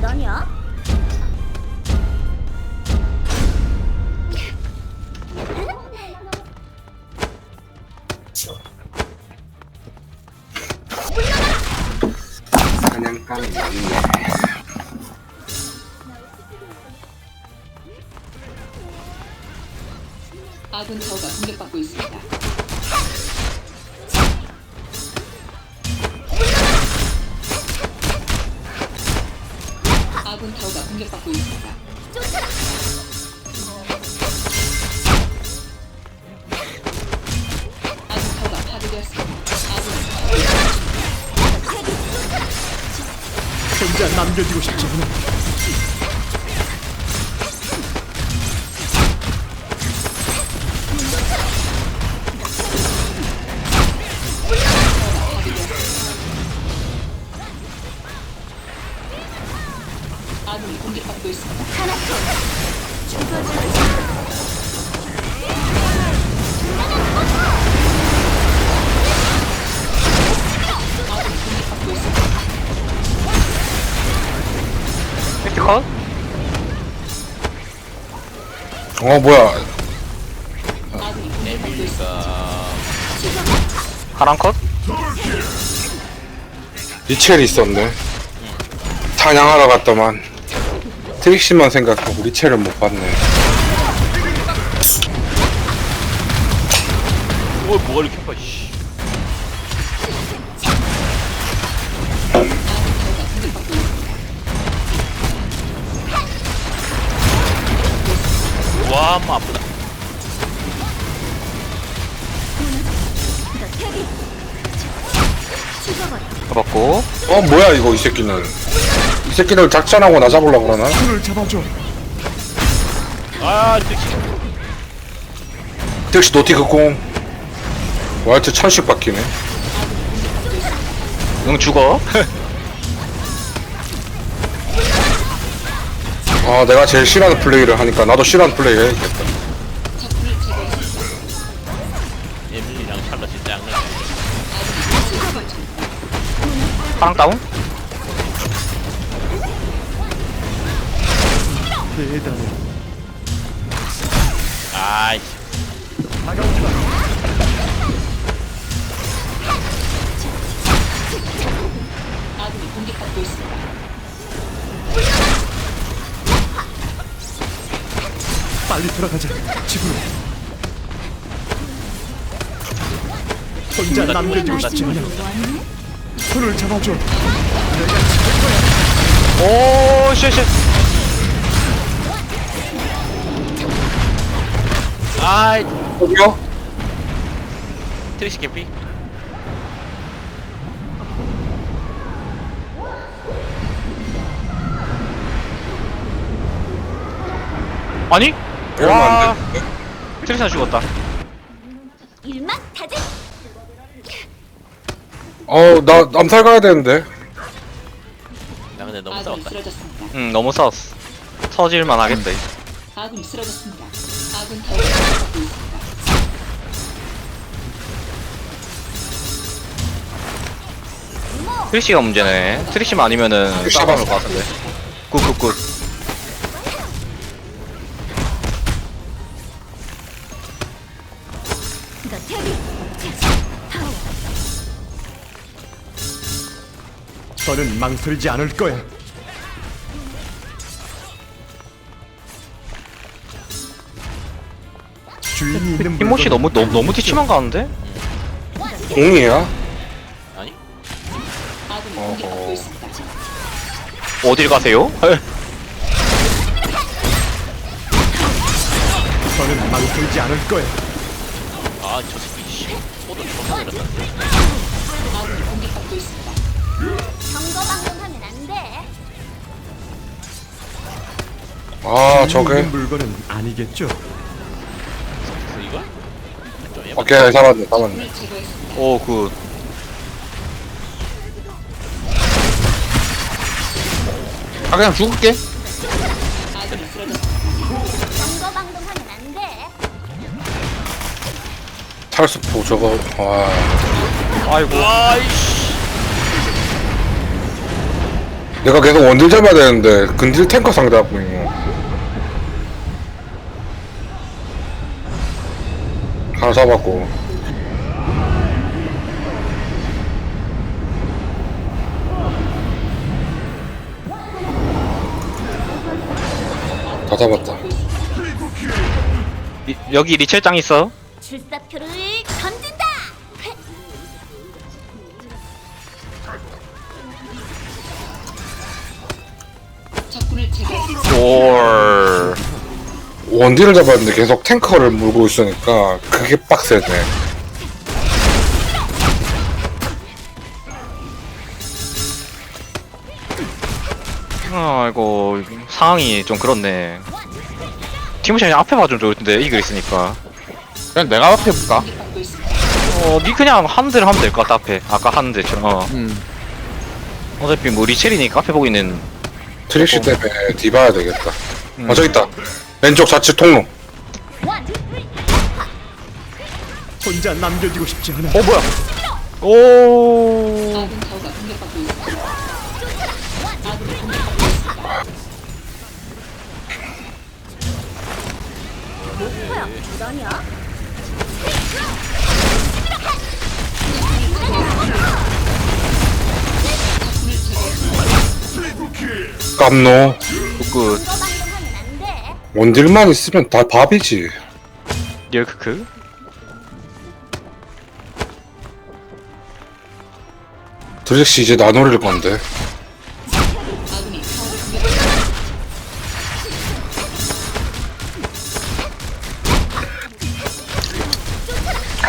너냐? 많네. 아군 타워가 공격받고 있습니다. 공격받고 있습니다. 쫓아라. 타워가 파괴되었습니다. 아군 혼자 남겨지고 싶지 않아. 어 뭐야? 하랑 컷? 리첼이 있었네. 사냥하러 갔더만 트릭시만 생각하고 리첼을 못 봤네. 뭘 뭐가 이렇게 와, 뭐 아프다. 잡았고. 어 뭐야 이거 이 새끼는? 이 새끼들 작전하고 나 잡으려고 그러나? 잡아줘. 아, 진짜. 트릭시 노티 극공. 와이트 천씩 바뀌네. 응 죽어. 아 내가 제일 싫어하는 플레이를 하니까 나도 싫어하는 플레이 해야겠다. 하랑 다운? 아이씨. 아군이 공격받고 있습니다. 빨리 들어가자. 집으로. 혼자 남겨지고 싶지 않아. 손을 잡아줘. 오, 쉣, 쉣. 아이, 저기요? 트리시 캠피. 아니? 와, 돼. 트리스나 죽었다. 일만 다지. 어나 암살 가야 되는데. 나 근데 너무 아군이 싸웠다. 쓰러졌습니다. 응, 너무 싸웠어. 터질만 하겠다. 아군이 쓰러졌습니다. 아군 타워가 공격받고 있습니다. 트리시가 문제네. 트리시만 아니면은 트리시가 싸움을 것 같은데. 굿굿굿. 너는 망설이지 않을 거야. 주인이 있는 힘모씨 물건은 너무 너무 너무 티치만 가는데? 공이야? 아니? 아군이 공격받고 있습니다. 어딜 가세요? 너는 망설이지 않을 거야. 아 저게. 물건은 아니겠죠. 그래서 이걸? 좀 예뻐. 오케이 잡았네 잡았네. 오, 굿. 아, 그냥 죽을게. 안 돼. 탈수포 저거 와. 아이고. 아이씨. 내가 계속 원딜 잡아야 되는데 근딜 탱커 상대하고 있는 하나 잡았고. 다 잡았다. 리, 여기 리첼장 있어? 출사표를 던진다. 적군을 제거했습니다. 올 원딜을 잡았는데 계속 탱커를 물고 있으니까 그게 빡세네 아이고 상황이 좀 그렇네 티모시 앞에 봐주면 좋을 텐데 이글 있으니까 그냥 내가 앞에 볼까? 있습니다. 어니 그냥 하는 대로 하면 될 것 같다 앞에 아까 하는 데처럼 어 음. 어차피 뭐 리첼이니까 앞에 보고 있는 트리쉬 때문에 뒤봐야 되겠다 음. 어 저기 있다 왼쪽 좌측 통로. 혼자 남겨지고 싶지 않아. 어 뭐야 오? 깜노 그안 돼. 원딜만 있으면 다 밥이지. 리얼크크? 드렉시 이제 나 노릴 건데.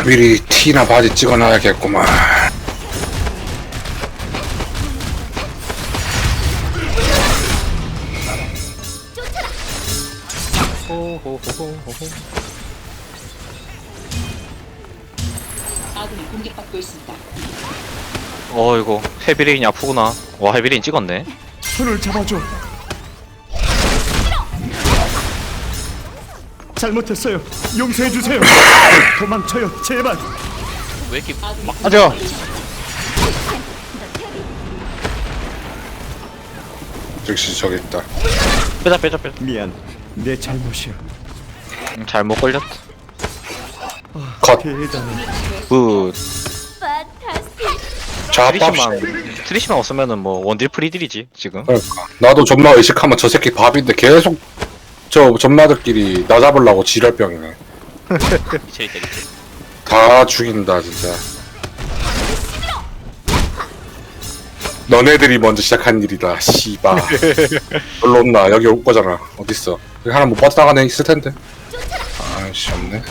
미리 티나 바지 찍어놔야겠구만 헤비레인이 아프구나 와 헤비레인 찍었네 손을 잡아줘. 잘못했어요. 용서해 주세요. 도망쳐요, 제발. 왜 이렇게 막 하죠. 드렉시 저기 있다 빼자 빼자 빼자 미안, 내 잘못이야. 음, 잘못 걸렸다 컷 대단해. 굿 좌밥시 트리시만 트리시만 없으면은 뭐 원딜 프리딜이지 지금. 그러니까. 나도 점마 의식하면 저 새끼 밥인데 계속 저 점마들끼리 나 잡으려고 지랄병이네. 다 죽인다 진짜. 너네들이 먼저 시작한 일이다 씨바 별로 없나. 여기 올 거잖아. 어딨어? 여기 하나 못 빠져나가는 애 있을 텐데. 아이씨 없네.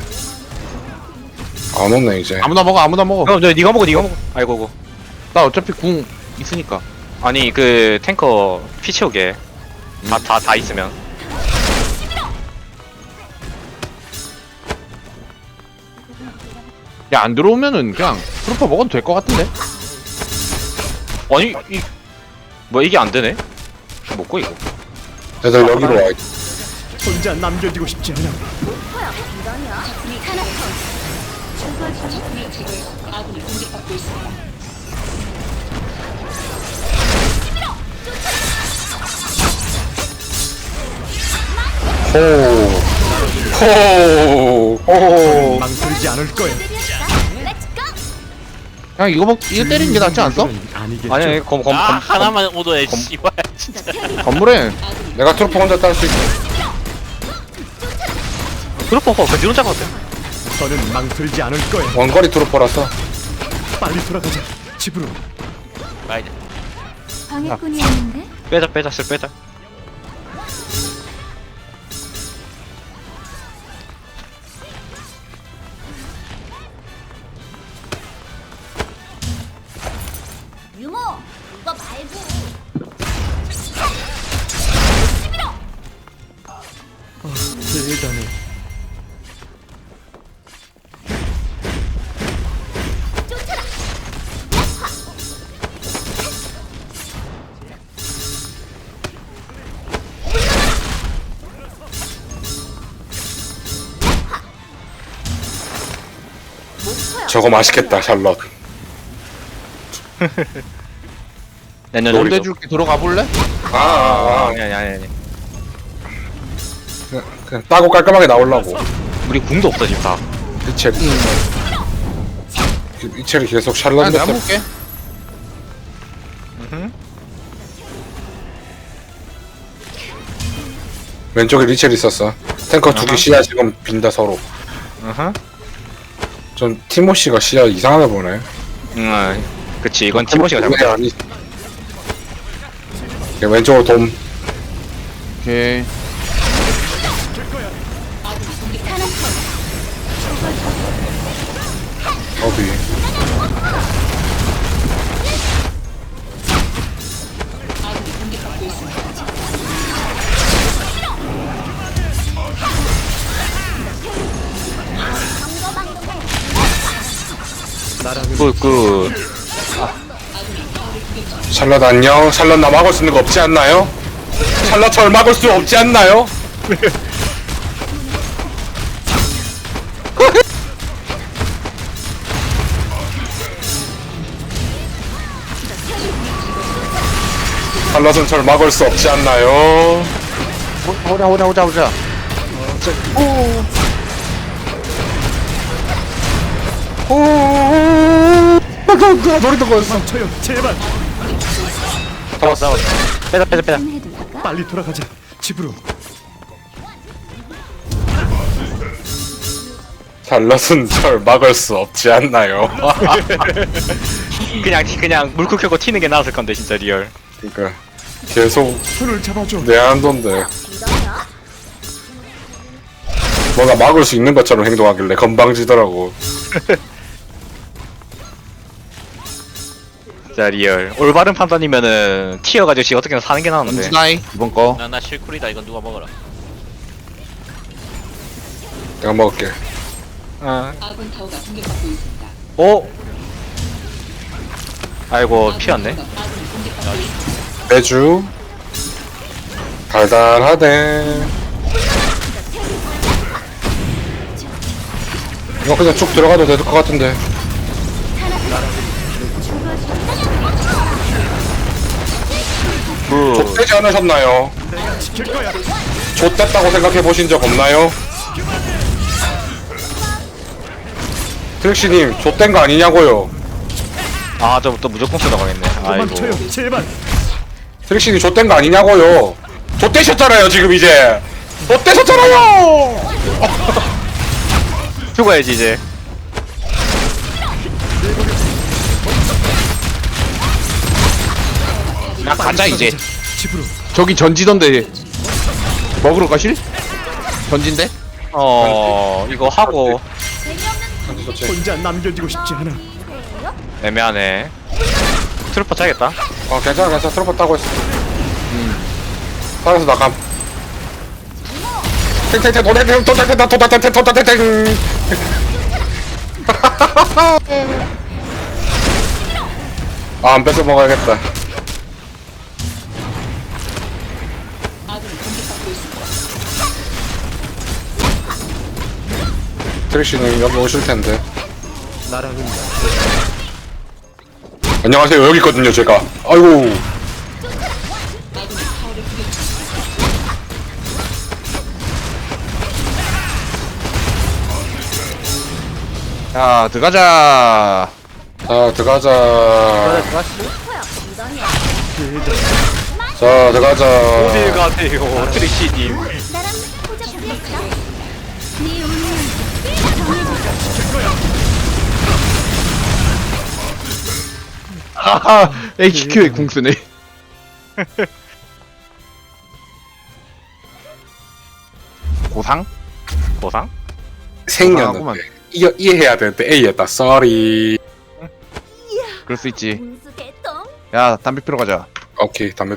안 오네 이제. 아무나 먹어, 아무나 먹어. 저 니가 먹어 니가 먹어. 아이고 고 나 어차피 궁 있으니까. 아니 그 탱커 피 채우게 다 다 다 있으면 야, 안 들어오면은 그냥 프로퍼 먹어도 될 것 같은데? 아니 이뭐 이게 안 되네 먹고 이거 애들 여기로 와 혼자 남겨지고 싶지 않아. 뭐야? 아군이 공격받고 있습니다. 호 호 호 망설이지 않을 거야. 그냥 이거 먹, 이거 때리는 게 낫지 않어? 아니겠죠. 아니 검검 검 아 하나만 오더해 씨발 진짜 건물에 내가 트로프 혼자 딸 수 있어 그렇고 그 뒤로 돼 저는 망설이지 않을 거야. 원거리 트로퍼라서 빨리 돌아가자. 집으로. 돼 방해꾼이었는데? 빼자 빼자 쓸 빼자 저거 맛있겠다 샬럿. 내년 여기도. 줄게. 들어가 볼래? 아, 아, 아. 아니 아니 아니 아니 그냥, 그냥 따고 깔끔하게 나오려고. 우리 궁도 없어 지금 다. 리첼이 리첼이 계속 아 샬럿 내가 몇 볼게. 왼쪽에 리첼 있었어. 탱커 두 개 아하. 시야 지금 빈다 서로. 으흠 전 티모시가 시야 이상하게 보네. 응 그치. 이건 티모시가 잘못 아니. 오케이, 왼쪽으로 돔. 오케이. 어디 굿굿 샬럿 안녕 샬럿 나 막을 수 있는 거 없지 않나요? 샬럿 절 막을 수 없지 않나요? 샬럿은 절 막을 수 없지 않나요? 오자 오자 오자 오자 노리던 거였어. 멈춰요 제발. 잡았어 잡았어. 빼자 빼자 빼자? 빨리 돌아가자 집으로. 샬럿은 절 막을 수 없지 않나요? 그냥 그냥 물고 켜고 튀는 게 나았을 건데 진짜 리얼. 그러니까 계속 손을 잡아줘. 내 한돈데. 이러냐? 뭔가 막을 수 있는 것처럼 행동하길래 건방지더라고 진짜 리얼. 올바른 판단이면은 티어 가지고 어떻게든 사는 게 나았는데. 은진아이? 이번 거? 나나 실쿨이다. 이건 누가 먹어라. 내가 먹을게. 어. 아군 타워가 공격받고 있습니다. 오 아이고 피었네. 아군이 공격받고 있습니다. 매주? 달달하네 이거 그냥 쭉 들어가도 될 것 같은데 굿 족되지 않으셨나요? 족됐다고 생각해 보신 적 없나요? 트릭시님 족된 거 아니냐고요? 아저 또 무조건 쏟아가겠네. 아이고. 제발. 트릭시님 족된 거 아니냐고요? 족되셨잖아요 지금 이제. 족되셨잖아요! 죽어야지 이제 야 가자 이제 집으로 저기 전지던데 먹으러 가실? 전진데? 어 이거 하고 혼자 남겨지고 싶지 않아 애매하네 트루퍼 짜야겠다 어 괜찮아 괜찮아 트로퍼 타고 있어 살아서 나감 탱탱탱 도탱탱 도탱탱 도탱탱 도탱탱 아안 뺏어 먹어야겠다 트릭시님 여기 오실 텐데 나랑은 안녕하세요 여기 있거든요 제가 아이고. 야 들어가자 자 들어가자? 자 들어가자 어딜 가세요 나랑? 네 운명 하하 HQ의 궁수네. 고상? 생겼는데 고상하구만. 이해, 이해해야 되는데 A였다. 쏘리 그럴 수 있지. 야 담배 피러 가자. 오케이 담배